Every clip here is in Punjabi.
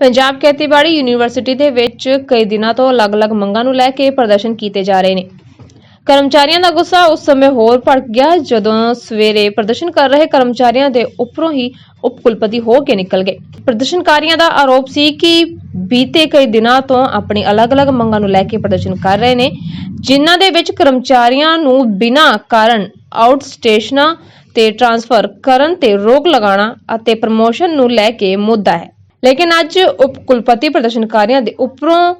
ਪੰਜਾਬ ਖੇਤੀਬਾੜੀ ਯੂਨੀਵਰਸਿਟੀ ਦੇ ਵਿੱਚ ਕਈ ਦਿਨਾਂ ਤੋਂ ਅਲੱਗ-ਅਲੱਗ ਮੰਗਾਂ ਨੂੰ ਲੈ ਕੇ ਪ੍ਰਦਰਸ਼ਨ ਕੀਤੇ ਜਾ ਰਹੇ ਨੇ। ਕਰਮਚਾਰੀਆਂ ਦਾ ਗੁੱਸਾ ਉਸ ਸਮੇਂ ਹੋਰ ਭੜਕ ਗਿਆ ਜਦੋਂ ਸਵੇਰੇ ਪ੍ਰਦਰਸ਼ਨ ਕਰ ਰਹੇ ਕਰਮਚਾਰੀਆਂ ਦੇ ਉੱਪਰੋਂ ਹੀ ਉਪ ਕੁਲਪਤੀ ਹੋ ਕੇ ਨਿਕਲ ਗਏ। ਪ੍ਰਦਰਸ਼ਨਕਾਰੀਆਂ ਦਾ ਆਰੋਪ ਸੀ ਕਿ ਬੀਤੇ ਕਈ ਦਿਨਾਂ ਤੋਂ ਆਪਣੀ ਅਲੱਗ-ਅਲੱਗ ਮੰਗਾਂ ਨੂੰ ਲੈ ਕੇ ਪ੍ਰਦਰਸ਼ਨ ਕਰ ਰਹੇ ਨੇ, ਜਿਨ੍ਹਾਂ ਦੇ ਵਿੱਚ ਕਰਮਚਾਰੀਆਂ ਨੂੰ ਬਿਨਾਂ ਕਾਰਨ ਆਊਟ ਸਟੇਸ਼ਨਾਂ ਤੇ ਟ੍ਰਾਂਸਫਰ ਕਰਨ ਤੇ ਰੋਕ ਲਗਾਉਣਾ ਅਤੇ ਪ੍ਰਮੋਸ਼ਨ ਨੂੰ ਲੈ ਕੇ ਮੁੱਦਾ ਹੈ। ਲੇਕਿਨ ਅੱਜ ਉਪ ਕੁਲਪਤੀ ਪ੍ਰਦਰਸ਼ਨਕਾਰੀਆਂ ਦੇ ਉੱਪਰੋਂ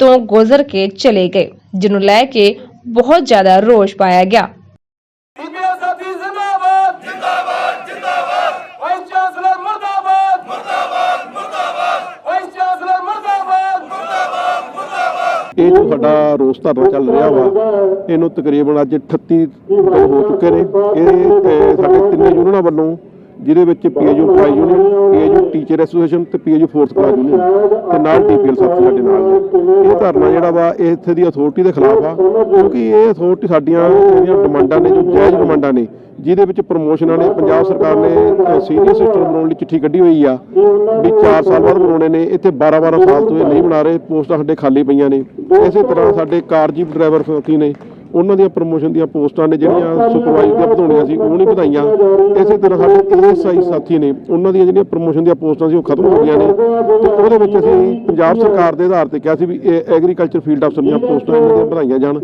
ਤੋਂ ਗੁਜ਼ਰ ਕੇ ਚਲੇ ਗਏ ਜਿਹਨੂੰ ਲੈ ਕੇ ਬਹੁਤ ਜ਼ਿਆਦਾ ਰੋਸ਼ ਪਾਇਆ ਗਿਆ। ਬੀਬੀਆਂ ਸਾਥੀ ਜ਼ਿੰਦਾਬਾਦ! ਜਿੰਦਾਬਾਦ ਜਿੰਦਾਬਾਦ! ਵਾਈਸ ਚਾਂਸਲਰ ਮਰਦਾਬਾਦ! ਮਰਦਾਬਾਦ ਮਰਦਾਬਾਦ! ਵਾਈਸ ਚਾਂਸਲਰ ਮਰਦਾਬਾਦ! ਇਹ ਜੋ ਸਾਡਾ ਰੋਸ ਧਰਨਾ ਚੱਲ ਰਿਹਾ ਵਾ ਇਹਨੂੰ ਤਕਰੀਬਨ ਅੱਜ 38 ਦਿਨ ਹੋ ਚੁੱਕੇ ਨੇ। ਇਹ ਸਾਡੇ ਤਿੰਨੇ ਯੂਨੀਅਨਾਂ ਵੱਲੋਂ ਜਿਹਦੇ ਵਿੱਚ ਪੀਏਯੂ ਪਾਈ ਯੂਨੀਅਨ ਪੀਏਯੂ ਟੀਚਰ ਐਸੋਸੀਏਸ਼ਨ ਤੇ ਪੀਏਯੂ ਫੋਰਥ ਕਲਾਸ ਯੂਨੀਅਨ ਤੇ ਨਾਲ ਟੀਪੀਐਲ ਸਾਥੀ ਸਾਡੇ ਨਾਲ ਨੇ। ਇਹ ਧਰਨਾ ਜਿਹੜਾ ਵਾ, ਇਹ ਇੱਥੇ ਦੀ ਅਥਾਰਟੀ ਦੇ ਖਿਲਾਫ ਆ, ਕਿਉਂਕਿ ਇਹ ਅਥਾਰਟੀ ਸਾਡੀਆਂ ਜਿਹੜੀਆਂ ਡਿਮਾਂਡਾਂ ਨੇ, ਜੋ ਜਾਇਜ਼ ਡਿਮਾਂਡਾਂ ਨੇ, ਜਿਹਦੇ ਵਿੱਚ ਪ੍ਰਮੋਸ਼ਨਾਂ ਨੇ, ਪੰਜਾਬ ਸਰਕਾਰ ਨੇ ਸੀਨੀਅਰ ਸਿਸਟਰ ਬਣਾਉਣ ਲਈ ਚਿੱਠੀ ਕੱਢੀ ਹੋਈ ਆ, ਵੀ 4 ਸਾਲ ਬਾਅਦ ਬਣਾਉਣੇ ਨੇ, ਇੱਥੇ 12 12 ਸਾਲ ਤੋਂ ਇਹ ਨਹੀਂ ਬਣਾ ਰਹੇ, ਪੋਸਟਾਂ ਸਾਡੇ ਖਾਲੀ ਪਈਆਂ ਨੇ। ਇਸੇ ਤਰ੍ਹਾਂ ਸਾਡੇ ਕਾਰ ਡਰਾਈਵਰ ਸਾਥੀ ਨੇ ਉਹਨਾਂ ਦੀਆਂ ਪ੍ਰਮੋਸ਼ਨ ਦੀਆਂ ਪੋਸਟਾਂ ਨੇ ਜਿਹੜੀਆਂ ਸੁਪਰਵਾਈਜ਼ਰ ਦੀਆਂ ਵਧਾਉਣੀਆਂ ਸੀ ਉਹ ਨਹੀਂ ਵਧਾਈਆਂ। ਇਸੇ ਤਰ੍ਹਾਂ ਸਾਡੇ ਏਐਸਆਈ ਸਾਥੀ ਨੇ ਉਹਨਾਂ ਦੀਆਂ ਜਿਹੜੀਆਂ ਪ੍ਰਮੋਸ਼ਨ ਦੀਆਂ ਪੋਸਟਾਂ ਸੀ ਉਹ ਖਤਮ ਹੋ ਗਈਆਂ ਨੇ। ਤੇ ਉਹਦੇ ਵਿੱਚ ਅਸੀਂ ਪੰਜਾਬ ਸਰਕਾਰ ਦੇ ਆਧਾਰ ਤੇ ਕਿਹਾ ਸੀ ਵੀ ਇਹ ਐਗਰੀਕਲਚਰ ਫੀਲਡ ਅਫਸਰ ਦੀਆਂ ਪੋਸਟਾਂ ਇਹਨਾਂ ਦੀਆਂ ਵਧਾਈਆਂ ਜਾਣ।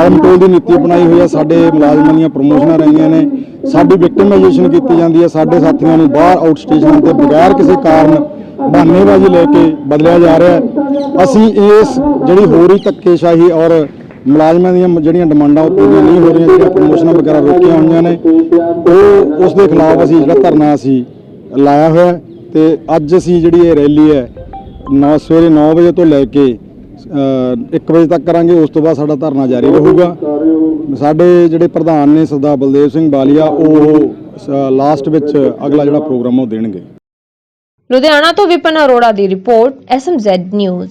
ਟਾਲਮਟੋਲ ਦੀ ਨੀਤੀ ਅਪਣਾਈ ਹੋਈ ਹੈ ਸਾਡੇ ਮੁਲਾਜ਼ਮਾਂ ਦੀਆਂ ਪ੍ਰਮੋਸ਼ਨਾਂ ਰਹੀਆਂ ਨੇ, ਸਾਡੀ ਵਿਕਟਮਾਈਜੇਸ਼ਨ ਕੀਤੀ ਜਾਂਦੀ ਹੈ ਸਾਡੇ ਸਾਥੀਆਂ ਨੂੰ ਬਾਹਰ ਆਊਟ ਸਟੇਸ਼ਨਾਂ ਤੇ ਬਗੈਰ ਕਿਸੇ ਕਾਰਨ ਬਹਾਨੇਬਾਜ਼ੀ ਲੈ ਕੇ ਬਦਲਿਆ ਜਾ ਰਿਹਾ ਹੈ। ਅਸੀਂ ਇਸ ਜਿਹੜੀ ਹੋ ਰਹੀ ਧੱਕੇਸ਼ਾਹੀ ਔਰ ਮੁਲਾਜ਼ਮਾਂ ਦੀਆਂ ਜਿਹੜੀਆਂ ਡਿਮਾਂਡਾਂ ਉਹ ਪੂਰੀਆਂ ਨਹੀਂ ਹੋ ਰਹੀਆਂ, ਜਿਹੜੀਆਂ ਪ੍ਰਮੋਸ਼ਨਾਂ ਵਗੈਰਾ ਰੋਕੀਆਂ ਹੋਈਆਂ ਨੇ, ਉਹ ਉਸ ਦੇ ਖਿਲਾਫ ਅਸੀਂ ਜਿਹੜਾ ਧਰਨਾ ਅਸੀਂ ਲਾਇਆ ਹੋਇਆ ਹੈ ਤੇ ਅੱਜ ਅਸੀਂ ਜਿਹੜੀ ਇਹ ਰੈਲੀ ਹੈ, ਨੌ ਸਵੇਰੇ 9 ਵਜੇ ਤੋਂ ਲੈ ਕੇ 1 ਵਜੇ ਤੱਕ ਕਰਾਂਗੇ ਉਸ ਤੋਂ ਬਾਅਦ ਸਾਡਾ ਧਰਨਾ ਜਾਰੀ ਰਹੂਗਾ। ਸਾਡੇ ਜਿਹੜੇ ਪ੍ਰਧਾਨ ਨੇ ਸਰਦਾਰ ਬਲਦੇਵ ਸਿੰਘ ਬਾਲੀਆ ਉਹ ਲਾਸਟ ਵਿੱਚ ਅਗਲਾ ਜਿਹੜਾ ਪ੍ਰੋਗਰਾਮ ਉਹ ਦੇਣਗੇ। ਲੁਧਿਆਣਾ ਤੋਂ ਵਿਪਨ ਅਰੋੜਾ ਦੀ ਰਿਪੋਰਟ ਐਸਐਮਜ਼ੈਡ ਨਿਊਜ਼